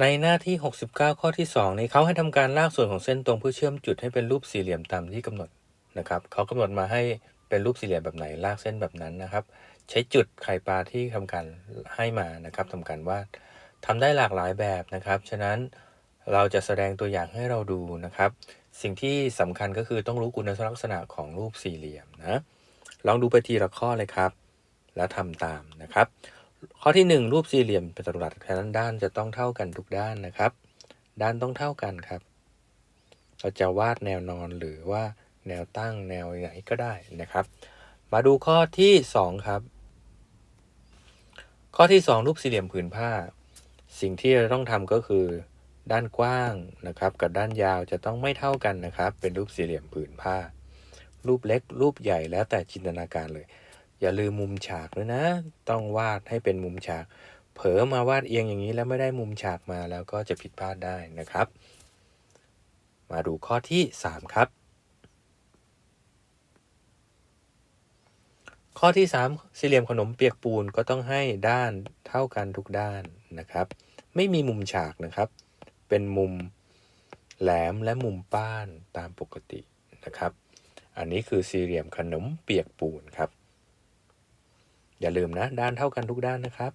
ในหน้าที่ 69 ข้อที่ 2 นี้เขาให้ทำการลากส่วนของเส้นตรงเพื่อเชื่อมจุดให้เป็นรูปสี่เหลี่ยมตามที่กำหนดนะครับเขากำหนดมาให้เป็นรูปสี่เหลี่ยมแบบไหนลากเส้นแบบนั้นนะครับ ใช้จุดไข่ปลาที่ทำการให้มานะครับทำการวาดทำได้หลากหลายแบบนะครับ ฉะนั้นเราจะแสดงตัวอย่างให้เราดูนะครับ สิ่งที่สำคัญก็คือต้องรู้คุณลักษณะของรูปสี่เหลี่ยมนะลองดูไปทีละข้อเลยครับ แล้วทำตามนะครับ ข้อที่ 1 รูปสี่เหลี่ยมเป็นจัตุรัสฉะนั้นด้านจะต้องเท่ากันทุกด้านนะครับ ด้านต้องเท่ากันครับ เราจะวาดแนวนอนหรือว่าแนวตั้งแนวไหนก็ได้นะครับ มาดูข้อที่ 2 ครับ ข้อที่ 2 รูปสี่เหลี่ยมผืนผ้า สิ่งที่เราต้องทำก็คือ ด้านกว้างนะครับ กับด้านยาวจะต้องไม่เท่ากันนะครับ เป็นรูปสี่เหลี่ยมผืนผ้า รูปเล็ก รูปใหญ่แล้วแต่จินตนาการเลย อย่าลืมมุมฉากด้วยนะ ต้องวาดให้เป็นมุมฉาก เผลอมาวาดเอียงอย่างนี้แล้วไม่ได้มุมฉากมาแล้วก็จะผิดพลาดได้นะครับ มาดูข้อที่ 3 ครับ ข้อที่ 3 สี่เหลี่ยมขนมเปียกปูนก็ต้องให้ด้านเท่ากันทุกด้านนะครับ ไม่มีมุมฉากนะครับ เป็นมุมแหลมและมุมป้านตามปกตินะครับ อันนี้คือสี่เหลี่ยมขนมเปียกปูนครับ อย่าลืมนะ ด้านเท่ากันทุกด้านนะครับ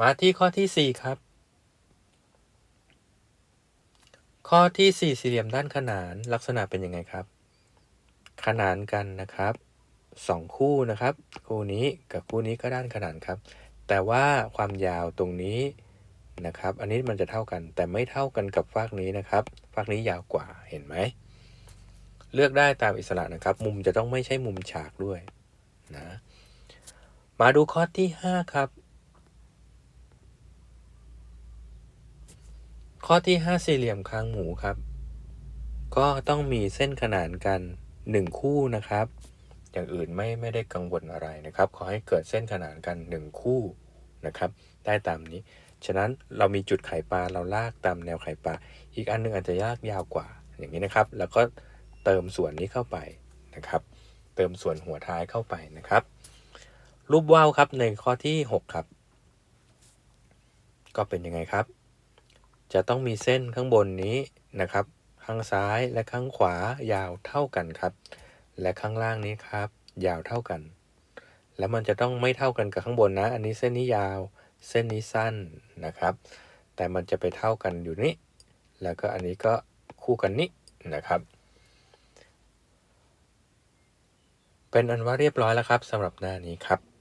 มาที่ข้อที่ 4 ครับ ข้อที่ 4 สี่เหลี่ยมด้านขนานลักษณะเป็นยังไงครับ ขนานกันนะครับสองคู่นะครับ คู่นี้กับคู่นี้ก็ด้านขนานครับ แต่ว่าความยาวตรงนี้นะครับ อันนี้มันจะเท่ากัน แต่ไม่เท่ากันกับฟากนี้นะครับฟากนี้ยาวกว่าเห็นไหมเลือกได้ตามอิสระนะครับ มุมจะต้องไม่ใช่มุมฉากด้วยนะ มาดูข้อที่ 5 ครับ ข้อที่ 5 สี่เหลี่ยมคางหมูครับ ก็ต้องมีเส้นขนานกัน 1 คู่นะครับ อย่างอื่นไม่ไม่ได้กังวลอะไรนะครับ ขอให้เกิดเส้นขนานกัน 1 คู่นะครับ ได้ตามนี้ ฉะนั้นเรามีจุดไข่ปลาเราลากตามแนวไข่ปลา อีกอันหนึงอาจจะยากยาวกว่า อย่างนี้นะครับ แล้วก็เติมส่วนนี้เข้าไปนะครับ เติมส่วนหัวท้ายเข้าไปนะครับ รูปว่าวครับในข้อที่ 6 ครับ ก็เป็นยังไงครับ จะต้องมีเส้นข้างบนนี้นะครับ ข้างซ้ายและข้างขวายาวเท่ากันครับ และข้างล่างนี้ครับ ยาวเท่ากัน แล้วมันจะต้องไม่เท่ากันกับข้างบนนะ อันนี้เส้นนี้ยาว เส้นนี้สั้นนะครับ แต่มันจะไปเท่ากันอยู่นี้แล้วก็อันนี้ก็คู่กันนี้นะครับ เป็นอันว่าเรียบร้อยแล้วครับสำหรับหน้านี้ครับ